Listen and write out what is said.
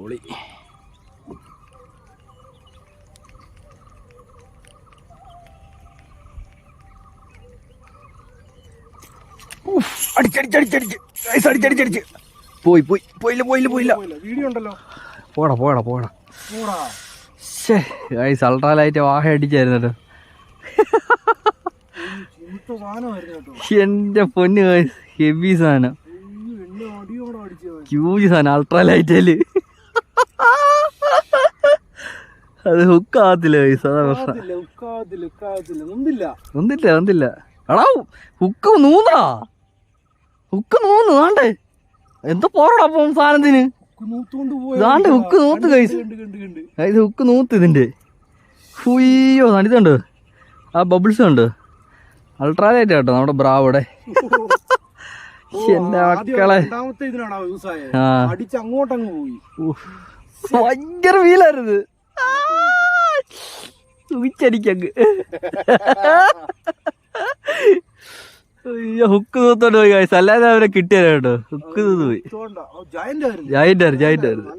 പൊളി. ഉഫ്, അടിച്ചടിച്ചടിച്ചടിച്ച് അടിച്ചടിച്ചടിച്ച് പോയി പോയി. പോയില്ല പോയില്ല പോയില്ല. വീഡിയോ ഉണ്ടല്ലോ. പോടാ പോടാ പോടാ. ശേ ഗൈസ് അൾട്രാ ലൈറ്റ് വാഹ അടിച്ചായിരുന്നു എന്റെ പൊന്ന് ഗൈസ് ഹെവി സാധനം. ഹ്യൂജ് സാധനം അൾട്രാ ലൈറ്റേൽ അത് ഹുക്കാകത്തില്ല പൈസ ഒന്നില്ല ഒന്നില്ല എടാ ഹുക്ക് നൂന്നടാ ഹുക്ക് നൂന്ന് ആണ്ടേ. എന്താ പോറടാ അപ്പം സാധനത്തിന്? ഇതാണ്ട് ഹുക്ക് നൂത്ത് കൈസ്. ഇത് ഹുക്ക് നൂത്ത് ഇതിന്റെ ഹുയ്യോ ഇതുണ്ട് ആ ബബിൾസ് ഉണ്ട് അൾട്രാ ലൈറ്റ് കേട്ടോ നമ്മുടെ ബ്രാവിടെ. എന്റെ മക്കളെ. ആ. അടിച്ച് അങ്ങോട്ടങ്ങ് പോയി. ഭയങ്കര ഫീലായിരുന്നു. ഉച്ചടിക്കങ്ങ് അയ്യോ ഹുക്ക് നൂത്തോണ്ട് പോയി guys. അല്ലാതെ അവരെ കിട്ടിയാലോ കേട്ടോ. ഹുക്ക് നൂത്ത് പോയി. ജയന്റ് ആയിരുന്നു. ജായിട്ടായിരുന്നു ജായിട്ടായിരുന്നു